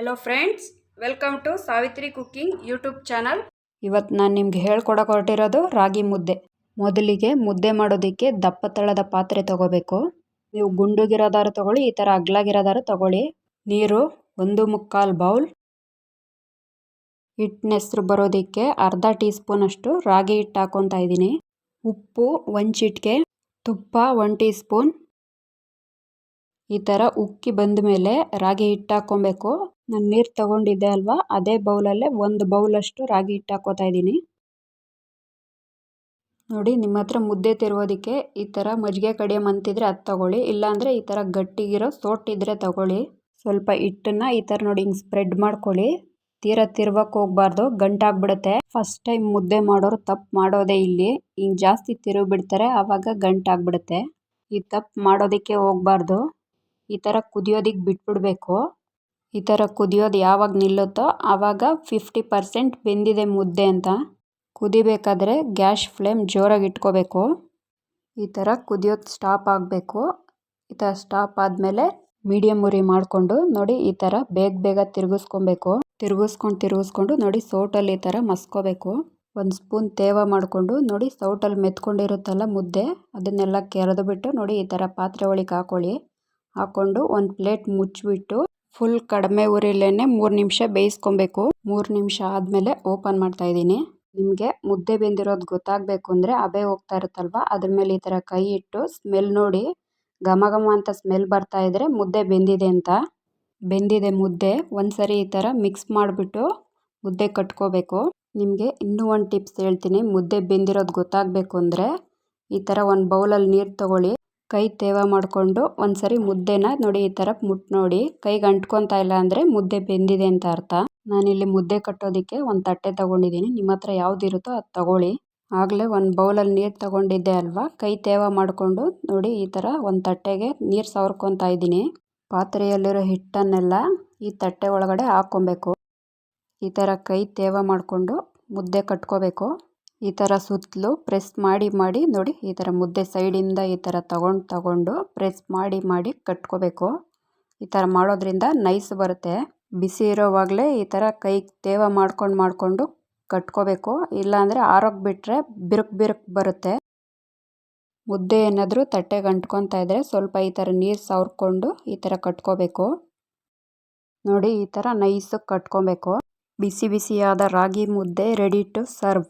Hello friends welcome to Savitri cooking YouTube channel ಇವತ್ತು ನಾನು ನಿಮ್ಗೆ ಹೇಳ್ಕೊಡಕ್ಕೆ ಹೊರಟಿರೋದು ರಾಗಿ ಮುದ್ದೆ. ಮೊದಲಿಗೆ ಮುದ್ದೆ ಮಾಡೋದಕ್ಕೆ ದಪ್ಪ ತಳದ ಪಾತ್ರೆ ತಗೋಬೇಕು. ನೀವು ಗುಂಡುಗಿರೋದಾರು ತಗೊಳ್ಳಿ, ಈ ಥರ ಅಗ್ಲಾಗಿರೋದಾರು ತಗೊಳ್ಳಿ. ನೀರು ಒಂದು ಮುಕ್ಕಾಲು ಬೌಲ್. ಹಿಟ್ಟಿನ ಹೆಸ್ರು ಬರೋದಕ್ಕೆ ಅರ್ಧ ಟೀ ಸ್ಪೂನ್ ಅಷ್ಟು ರಾಗಿ ಹಿಟ್ಟು ಹಾಕೊತಾ ಇದ್ದೀನಿ. ಉಪ್ಪು ಒಂದು ಚಿಟಿಕೆ, ತುಪ್ಪ ಒನ್ ಟೀ ಸ್ಪೂನ್ ಈ ಥರ ಉಕ್ಕಿ ಬಂದ ಮೇಲೆ ರಾಗಿ ಹಿಟ್ಟು ಹಾಕ್ಕೊಬೇಕು ನಾನು ನೀರು ತಗೊಂಡಿದ್ದೆ ಅಲ್ವಾ? ಅದೇ ಬೌಲಲ್ಲೇ ಒಂದು ಬೌಲಷ್ಟು ರಾಗಿ ಹಿಟ್ಟು ಹಾಕೋತಾ ಇದ್ದೀನಿ. ನೋಡಿ ನಿಮ್ಮ ಹತ್ರ ಮುದ್ದೆ ತಿರುವೋದಕ್ಕೆ ಈ ಥರ ಮಜ್ಜಿಗೆ ಕಡಿಯಮ್ ಅಂತಿದ್ರೆ ಅದು ತಗೊಳ್ಳಿ. ಇಲ್ಲಾಂದರೆ ಈ ಥರ ಗಟ್ಟಿಗಿರೋ ಸೋಟಿದ್ರೆ ತಗೊಳ್ಳಿ. ಸ್ವಲ್ಪ ಹಿಟ್ಟನ್ನು ಈ ಥರ ನೋಡಿ ಹಿಂಗೆ ಸ್ಪ್ರೆಡ್ ಮಾಡ್ಕೊಳ್ಳಿ. ತೀರಾ ತಿರ್ವಕ್ಕೆ ಹೋಗ್ಬಾರ್ದು. ಗಂಟಾಗ್ಬಿಡುತ್ತೆ. ಫಸ್ಟ್ ಟೈಮ್ ಮುದ್ದೆ ಮಾಡೋರು ತಪ್ಪು ಮಾಡೋದೇ ಇಲ್ಲಿ. ಹಿಂಗೆ ಜಾಸ್ತಿ ತಿರುವು ಬಿಡ್ತಾರೆ ಆವಾಗ ಗಂಟಾಗ್ಬಿಡುತ್ತೆ. ಈ ತಪ್ಪು ಮಾಡೋದಕ್ಕೆ ಹೋಗ್ಬಾರ್ದು. ಈ ಥರ ಕುದಿಯೋದಕ್ಕೆ ಬಿಟ್ಬಿಡಬೇಕು. ಈ ಥರ ಕುದಿಯೋದು ಯಾವಾಗ ನಿಲ್ಲುತ್ತೋ ಆವಾಗ ಫಿಫ್ಟಿ ಪರ್ಸೆಂಟ್ ಬೆಂದಿದೆ ಮುದ್ದೆ ಅಂತ. ಕುದಿಬೇಕಾದ್ರೆ ಗ್ಯಾಸ್ ಫ್ಲೇಮ್ ಜೋರಾಗಿ ಇಟ್ಕೋಬೇಕು. ಈ ಥರ ಕುದಿಯೋದು ಸ್ಟಾಪ್ ಆಗಬೇಕು. ಈ ಥರ ಸ್ಟಾಪ್ ಆದಮೇಲೆ ಮೀಡಿಯಮ್ ಉರಿ ಮಾಡಿಕೊಂಡು ನೋಡಿ ಈ ಥರ ಬೇಗ ಬೇಗ ತಿರುಗಿಸ್ಕೊಬೇಕು. ತಿರುಗಿಸ್ಕೊಂಡು ತಿರುಗಿಸ್ಕೊಂಡು ನೋಡಿ ಸೌಟಲ್ಲಿ ಈ ಥರ ಮಸ್ಕೋಬೇಕು. ಒಂದು ಸ್ಪೂನ್ ತೇವ ಮಾಡಿಕೊಂಡು ನೋಡಿ ಸೌಟಲ್ಲಿ ಮೆತ್ಕೊಂಡಿರುತ್ತಲ್ಲ ಮುದ್ದೆ, ಅದನ್ನೆಲ್ಲ ಕೆರೆದು ಬಿಟ್ಟು ನೋಡಿ ಈ ಥರ ಪಾತ್ರೆ ಒಳಗೆ ಹಾಕೊಳ್ಳಿ. ಹಾಕ್ಕೊಂಡು ಒಂದು ಪ್ಲೇಟ್ ಮುಚ್ಚಿಬಿಟ್ಟು ಫುಲ್ ಕಡಿಮೆ ಉರಿಲೇನೆ ಮೂರು ನಿಮಿಷ ಬೇಯಿಸ್ಕೊಬೇಕು. ಮೂರು ನಿಮಿಷ ಆದಮೇಲೆ ಓಪನ್ ಮಾಡ್ತಾ ಇದ್ದೀನಿ. ನಿಮಗೆ ಮುದ್ದೆ ಬೆಂದಿರೋದು ಗೊತ್ತಾಗಬೇಕು ಅಂದರೆ ಅಬೆ ಹೋಗ್ತಾ ಇರುತ್ತಲ್ವಾ? ಅದ್ರ ಮೇಲೆ ಈ ಥರ ಕೈ ಇಟ್ಟು ಸ್ಮೆಲ್ ನೋಡಿ, ಘಮ ಘಮ ಅಂತ ಸ್ಮೆಲ್ ಬರ್ತಾ ಇದ್ದರೆ ಮುದ್ದೆ ಬೆಂದಿದೆ ಅಂತ. ಬೆಂದಿದೆ ಮುದ್ದೆ, ಒಂದ್ಸರಿ ಈ ಥರ ಮಿಕ್ಸ್ ಮಾಡಿಬಿಟ್ಟು ಮುದ್ದೆ ಕಟ್ಕೋಬೇಕು. ನಿಮಗೆ ಇನ್ನೂ ಒಂದು ಟಿಪ್ಸ್ ಹೇಳ್ತೀನಿ. ಮುದ್ದೆ ಬೆಂದಿರೋದು ಗೊತ್ತಾಗಬೇಕು ಅಂದರೆ ಈ ಥರ ಒಂದು ಬೌಲಲ್ಲಿ ನೀರು ತಗೊಳ್ಳಿ. ಕೈ ತೇವ ಮಾಡಿಕೊಂಡು ಒಂದ್ಸರಿ ಮುದ್ದೆನ ನೋಡಿ ಈ ಥರ ಮುಟ್ಟಿ ನೋಡಿ ಕೈಗೆ ಅಂಟ್ಕೊತಾ ಇಲ್ಲ ಅಂದರೆ ಮುದ್ದೆ ಬೆಂದಿದೆ ಅಂತ ಅರ್ಥ. ನಾನಿಲ್ಲಿ ಮುದ್ದೆ ಕಟ್ಟೋದಕ್ಕೆ ಒಂದು ತಟ್ಟೆ ತಗೊಂಡಿದ್ದೀನಿ, ನಿಮ್ಮ ಹತ್ರ ಯಾವುದಿರುತ್ತೋ ಅದು ತಗೊಳ್ಳಿ. ಆಗಲೇ ಒಂದು ಬೌಲಲ್ಲಿ ನೀರು ತಗೊಂಡಿದ್ದೆ ಅಲ್ವಾ, ಕೈ ತೇವ ಮಾಡಿಕೊಂಡು ನೋಡಿ ಈ ಥರ ಒಂದು ತಟ್ಟೆಗೆ ನೀರು ಸವರ್ಕೊತಾ ಇದ್ದೀನಿ. ಪಾತ್ರೆಯಲ್ಲಿರೋ ಹಿಟ್ಟನ್ನೆಲ್ಲ ಈ ತಟ್ಟೆ ಒಳಗಡೆ ಹಾಕ್ಕೊಬೇಕು. ಈ ಥರ ಕೈ ತೇವ ಮಾಡಿಕೊಂಡು ಮುದ್ದೆ ಕಟ್ಕೋಬೇಕು. ಈ ಥರ ಸುತ್ತಲೂ ಪ್ರೆಸ್ ಮಾಡಿ ಮಾಡಿ, ನೋಡಿ, ಈ ಥರ ಮುದ್ದೆ ಸೈಡಿಂದ ಈ ಥರ ತಗೊಂಡು ತಗೊಂಡು ಪ್ರೆಸ್ ಮಾಡಿ ಮಾಡಿ ಕಟ್ಕೋಬೇಕು. ಈ ಥರ ಮಾಡೋದ್ರಿಂದ ನೈಸ್ ಬರುತ್ತೆ. ಬಿಸಿ ಇರೋವಾಗಲೇ ಈ ಥರ ಕೈ ತೇವ ಮಾಡ್ಕೊಂಡು, ಮಾಡಿಕೊಂಡು ಕಟ್ಕೋಬೇಕು. ಇಲ್ಲಾಂದರೆ ಆರೋಗ್ಯ ಬಿಟ್ಟರೆ ಬಿರುಕು ಬಿರುಕು ಬರುತ್ತೆ. ಮುದ್ದೆ ಏನಾದರೂ ತಟ್ಟೆಗೆ ಅಂಟ್ಕೊತಾ ಇದ್ದರೆ ಸ್ವಲ್ಪ ಈ ಥರ ನೀರು ಸವರ್ಕೊಂಡು ಈ ಥರ ಕಟ್ಕೋಬೇಕು. ನೋಡಿ, ಈ ಥರ ನೈಸಾಗಿ ಕಟ್ಕೊಬೇಕು. ಬಿಸಿ, ಬಿಸಿಯಾದ ರಾಗಿ ಮುದ್ದೆ ರೆಡಿ ಟು ಸರ್ವ್.